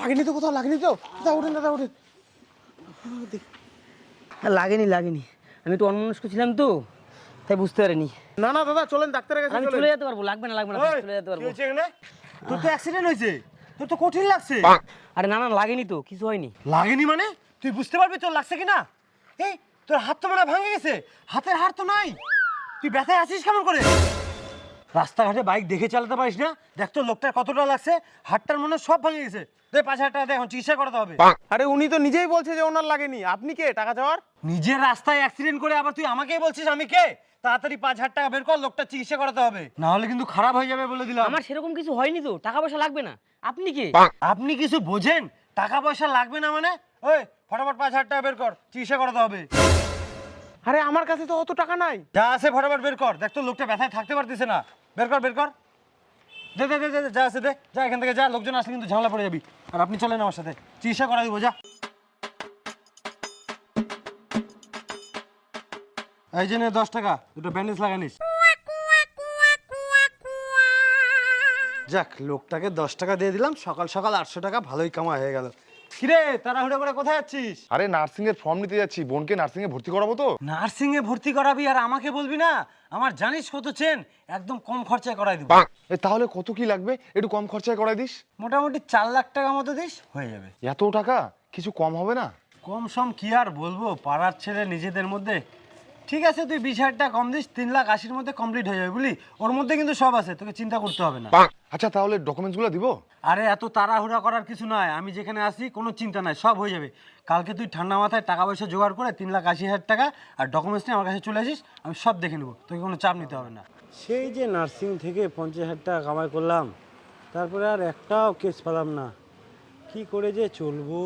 লাগেনি তো কোথাও লাগেনি তো। দাদা ওঠেন দাদা ওঠেন লাগেনি লাগেনি। আমি তো অন্যমনস্ক ছিলাম তো তাই বুঝতে পারিনি। না না দাদা চলেন ডাক্তারের কাছে আমি চলে যেতে পারব লাগবে না লাগবে না চলে যেতে পারব। তোর তো অ্যাক্সিডেন্ট হয়েছে তোর তো কঠিন লাগছে। আরে না না লাগেনি তো কিছু হয়নি। লাগেনি মানে? তুই বুঝতে পারবি তোর লাগছে কি না এই তোর হাত তো মানে ভাঙে গেছে হাতের হাড় তো নাই। তুই ব্যথায় আছিস কেমন করে? রাস্তাঘাটে বাইক দেখে চালাতে পারিস না। দেখ তো লোকটার কতটা লাগছে হাতটার মনে সব ভাঙে গেছে। দে পাঁচ হাজার টাকা দে এখন চিকিৎসা করাতে হবে। আরে উনি তো নিজেই বলছে যে ওনার লাগেনি। আপনি কে? টাকা চাওয়ার? নিজের রাস্তায় অ্যাক্সিডেন্ট করে আবার তুই আমাকেই বলছিস আমি কে? তাড়াতাড়ি পাঁচ হাজার টাকা বের কর লোকটা চিকিৎসা করাতে হবে। না হলে কিন্তু খারাপ হয়ে যাবে বলে দিলাম। আমার সেরকম কিছু হয়নি তো টাকা পয়সা লাগবে না। আপনি কে? আপনি কিছু বোঝেন? টাকা পয়সা লাগবে না মানে? ওই ফটাফট পাঁচ হাজার টাকা বের কর চিকিৎসা করাতে হবে। আরে আমার কাছে তো অত টাকা নাই। যা আছে ফটাফট বের কর। দেখ তো লোকটা ব্যথায় থাকতে পারতেছে না। বের কর বের কর। দে দে দে দে, যা আছে দে। যা এখান থেকে যা লোকজন আসলে কিন্তু ঝামেলা পড়ে যাবি। আর আপনি চলেন আমার সাথে। চিকিৎসা করা দিব যা। এই যে নে দশ টাকা। দুটো ব্যান্ডেজ লাগানিস যাক লোকটাকে দশ টাকা দিয়ে দিলাম। সকাল সকাল আটশো টাকা ভালোই কামা হয়ে গেল। কিরে তাড়াহুড়ো করে কোথায় যাচ্ছিস? আরে নার্সিং এর ফর্ম নিতে যাচ্ছি। বোনকে নার্সিং এ ভর্তি করাবো তো? নার্সিং এ ভর্তি করাবি আর আমাকে বলবি না? আমার জানিস কত চেন? একদম কম খরচায় করাই দিব। এ তাহলে কত কি লাগবে? একটু কম খরচায় করাই দিস। মোটামুটি চার লাখ টাকা মতো দিস হয়ে যাবে। এত টাকা? কিছু কম হবে না? কম সম কি আর বলব? পাড়ার ছেলে নিজেদের মধ্যে ঠিক আছে তুই বিশ হাজার টাকা কম দিস তিন লাখ আশির মধ্যে কমপ্লিট হয়ে যাবে বুঝলি? ওর মধ্যে কিন্তু সব আছে তোকে চিন্তা করতে হবে না। আচ্ছা তাহলে ডকুমেন্টসগুলো দিব? আরে এত তাড়াহুড়া করার কিছু নয় আমি যেখানে আসি কোনো চিন্তা নাই সব হয়ে যাবে। কালকে তুই ঠান্ডা মাথায় টাকা পয়সা জোগাড় করে তিন লাখ আশি হাজার টাকা আর ডকুমেন্টস নিয়ে আমার কাছে চলে আসিস আমি সব দেখে নেব তোকে কোনো চাপ নিতে হবে না। সেই যে নার্সিং থেকে পঞ্চাশ হাজার টাকা কামাই করলাম তারপরে আর একটাও কেস পেলাম না। কি করে যে চলবো?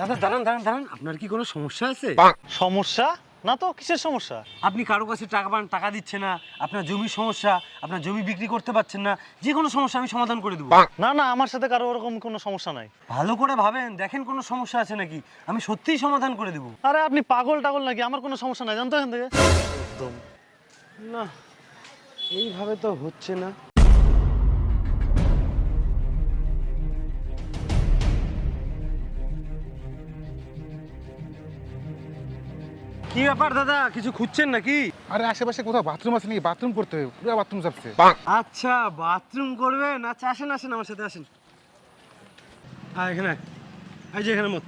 দাদা দাঁড়ান দাঁড়ান দাঁড়ান। আপনার কি কোনো সমস্যা আছে? সমস্যা? না তো কিসের সমস্যা? আপনি কারও কাছে টাকা পান টাকা দিচ্ছে না আপনার জমির সমস্যা আপনার জমি বিক্রি করতে পারছেন না যে কোনো সমস্যা আমি সমাধান করে দেবো। না না আমার সাথে কারও ওরকম কোনো সমস্যা নাই। ভালো করে ভাবেন দেখেন কোনো সমস্যা আছে নাকি আমি সত্যিই সমাধান করে দেবো। আরে আপনি পাগল টাগল নাকি? আমার কোনো সমস্যা নাই জানতো এখান থেকে? একদম। না এইভাবে তো হচ্ছে না। কি ব্যাপার দাদা? কিছু খুঁজছেন নাকি? আরে আশেপাশে কোথাও বাথরুম আছে নাকি? বাথরুম করতে হবে। পুরো বাথরুম যাচ্ছে আচ্ছা বাথরুম করবেন? আচ্ছা আসেন আসেন আমার সাথে আসেন। হ্যাঁ এখানে আয়। এই যে এখানে মত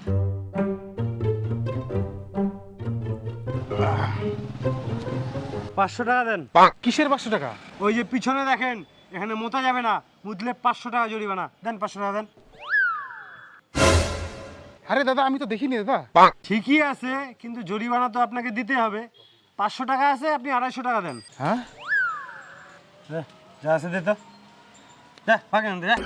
পাঁচশো টাকা দেন। কিসের পাঁচশো টাকা? ওই যে পিছনে দেখেন এখানে মোতা যাবে না। মুতলে পাঁচশো টাকা জরিমানা। দেন পাঁচশো টাকা দেন। আরে দাদা আমি তো দেখিনি দাদা। ঠিকই আছে কিন্তু জরিমানা তো আপনাকে দিতে হবে। পাঁচশো টাকা আছে আপনি আড়াইশো টাকা দেন। হ্যাঁ? যা আছে দে তো। যা ফাঁকে যা।